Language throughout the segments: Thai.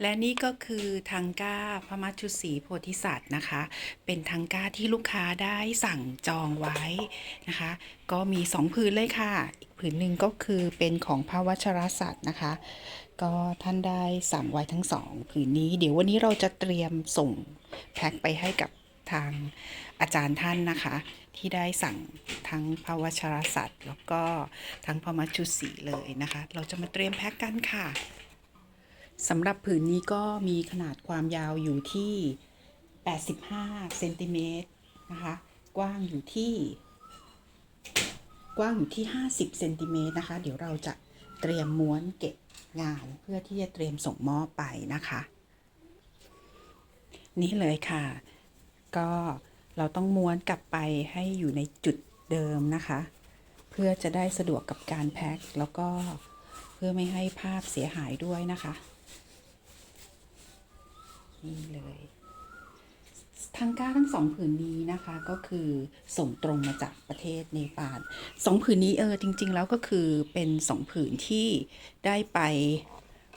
และนี่ก็คือทังก้าพระมัจจุศรีโพธิสัตว์นะคะ เป็นทังก้าที่ลูกค้าได้สั่งจองไว้นะคะ ก็มีสองผืนเลยค่ะ อีกผืนหนึ่งก็คือเป็นของพระวัชรศัตร์นะคะ ก็ท่านได้สั่งไว้ทั้งสองผืนนี้ เดี๋ยววันนี้เราจะเตรียมส่งแพ็คไปให้กับทางอาจารย์ท่านนะคะ ที่ได้สั่งทั้งพระวัชรศัตร์แล้วก็ทั้งพระมัจจุศรีเลยนะคะ เราจะมาเตรียมแพ็คกันค่ะ สำหรับผืนนี้ก็มีขนาดความยาวอยู่ที่ 85 เซนติเมตรนะคะ กว้างอยู่ที่ กว้างอยู่ที่ 50 เซนติเมตรนะคะ เดี๋ยวเราจะเตรียมม้วนเก็บงานเพื่อที่จะเตรียมส่งมอบไปนะคะ นี่เลยค่ะ ก็เราต้องม้วนกลับไปให้อยู่ในจุดเดิมนะคะ เพื่อจะได้สะดวกกับการแพ็คแล้วก็ เพื่อไม่ให้ภาพเสียหายด้วยนะคะ นี่เลยทังก้าทั้งสองผืนนี้นะคะก็คือส่งตรงมาจากประเทศเนปาลสองผืนนี้เออจริง ๆ แล้วก็คือเป็นสองผืนที่ได้ไป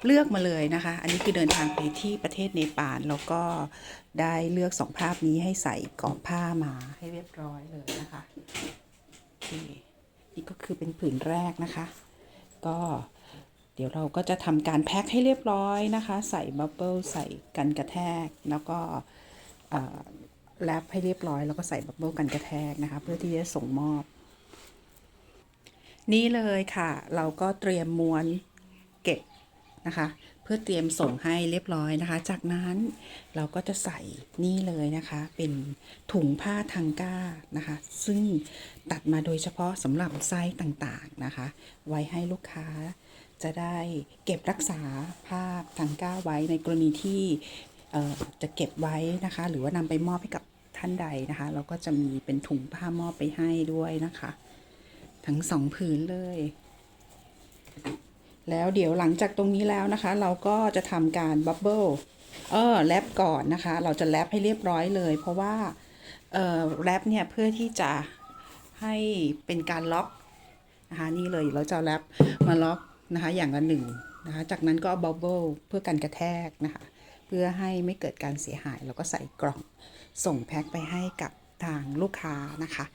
เลือกมาเลยนะคะ อันนี้คือเดินทางไปที่ประเทศเนปาลแล้วก็ได้เลือกสองภาพนี้ให้ใส่กรอบผ้ามาให้เรียบร้อยเลยนะคะนี่ก็คือเป็นผืนแรกนะคะ ก็ ดี๋ยวเราก็จะทำการแพ็คให้เรียบร้อยนะคะ ใส่บับเบิลใส่กันกระแทก แล้วก็แรปให้เรียบร้อย แล้วก็ใส่บับเบิลกันกระแทกนะคะ เพื่อที่จะส่งมอบ นี่เลยค่ะ เราก็เตรียมม้วนเก็บนะคะ เพื่อเตรียมส่งให้เรียบร้อยนะคะ จากนั้นเราก็จะใส่นี่เลยนะคะ เป็นถุงผ้าทังก้านะคะ ซึ่งตัดมาโดยเฉพาะสำหรับไซส์ต่างๆนะคะ ไว้ให้ลูกค้า จะได้เก็บรักษาภาพทังก้าไว้ในกรณีที่จะเก็บไว้นะคะ หรือว่านำไปมอบให้กับท่านใดนะคะ เราก็จะมีเป็นถุงผ้ามอบไปให้ด้วยนะคะ ทั้งสองผืนเลย แล้วเดี๋ยวหลังจากตรงนี้แล้วนะคะ เราก็จะทำการบับเบิลเออแรปก่อนนะคะ เราจะแรปให้เรียบร้อยเลย เพราะว่าเอ่อแรปเนี่ยเพื่อที่จะให้เป็นการล็อกนะคะนี่เลยเราจะแรปมาล็อก นะคะอย่างละหนึ่งนะคะจากนั้นก็เอาบับเบิลเพื่อกันกระแทกนะคะเพื่อให้ไม่เกิดการเสียหาย แล้วก็ใส่กล่องส่งแพ็คไปให้กับทางลูกค้านะคะ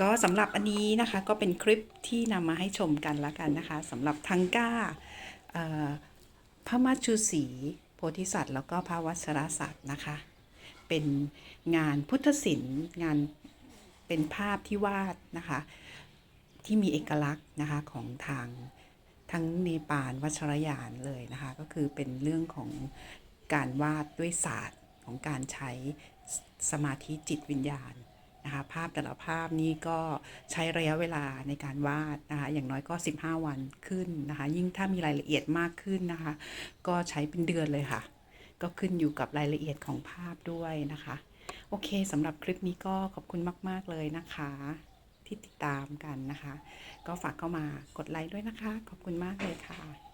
ก็สำหรับอันนี้นะคะก็เป็นคลิปที่นำมาให้ชมกันละกันนะคะสำหรับทังก้าพระมัจจุศรีโพธิสัตว์ แล้วก็พระวัชรศัตร์นะคะ เป็นงานพุทธศิลป์งานเป็นภาพที่วาดนะคะ ที่มีเอกลักษณ์นะคะของทาง ทั้งเนปาลวัชรยานเลยนะคะ ก็คือเป็นเรื่องของการวาดด้วยศาสตร์ของการใช้สมาธิจิตวิญญาณนะคะภาพแต่ละภาพนี้ก็ใช้ระยะเวลาในการวาดนะคะอย่างน้อยก็ 15 วันขึ้นนะคะยิ่งถ้ามีรายละเอียดมากขึ้นนะคะ ก็ใช้เป็นเดือนเลยค่ะ ก็ขึ้นอยู่กับรายละเอียดของภาพด้วยนะคะ โอเคสำหรับคลิปนี้ก็ขอบคุณมาก ๆ เลยนะคะ ที่ติดตามกันนะคะ ก็ฝากเข้ามากดไลค์ด้วยนะคะ ขอบคุณมากเลยค่ะ